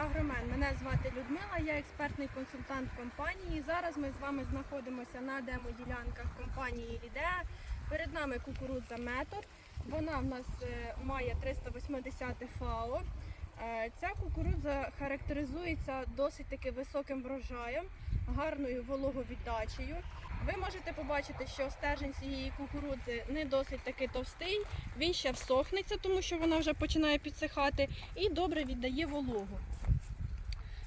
Агромен. Мене звати Людмила, я експертний консультант компанії. Зараз ми з вами знаходимося на демо-ділянках компанії Лідеа. Перед нами кукурудза Метод. Вона в нас е, має 380 ФАО. Е, Ця кукурудза характеризується досить таки високим врожаєм, гарною вологовіддачею. Ви можете побачити, що стержень цієї кукурудзи не досить таки товстий, він ще всохнеться, тому що вона вже починає підсихати, і добре віддає вологу.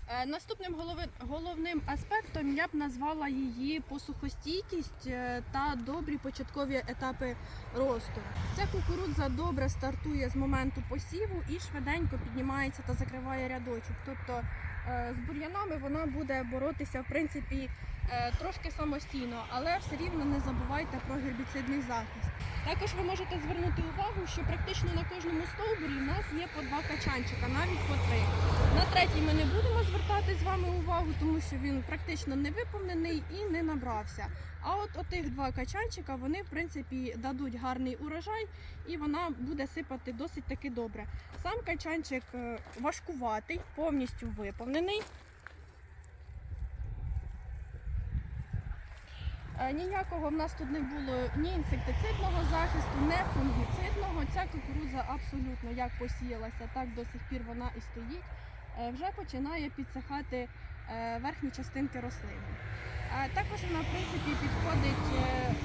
Е, Наступним головним аспектом я б назвала її посухостійкість е, та добрі початкові етапи росту. Ця кукурудза добре стартує з моменту посіву і швиденько піднімається та закриває рядочок. Тобто е, з бур'янами вона буде боротися в принципі трошки самостійно, але все рівно не забувайте про гербіцидний захист. Також ви можете звернути увагу, що практично на кожному стовбурі в нас є по два качанчика, навіть по три. На третій ми не будемо звертати з вами увагу, тому що він практично не виповнений і не набрався. А от отих два качанчика вони в принципі дадуть гарний урожай і вона буде сипати досить таки добре. Сам качанчик е, важкуватий, повністю виповнений. Е, Ніякого в нас тут не було ні інсектицидного захисту, ні фунгіцидного. Ця кукурудза абсолютно як посіялася, так до сих пір вона і стоїть. Е, Вже починає підсихати е, верхні частинки рослини. Також вона в принципі підходить е,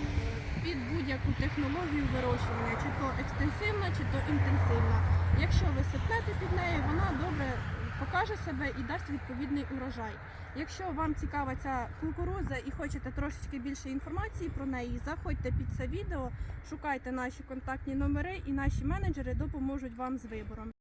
під будь-яку технологію вирощування, чи то екстенсивна, чи то інтенсивна. Якщо ви сипнете під нею, вона добре покаже себе і дасть відповідний урожай. Якщо вам цікава ця кукурудза і хочете трошечки більше інформації про неї, заходьте під це відео, шукайте наші контактні номери і наші менеджери допоможуть вам з вибором.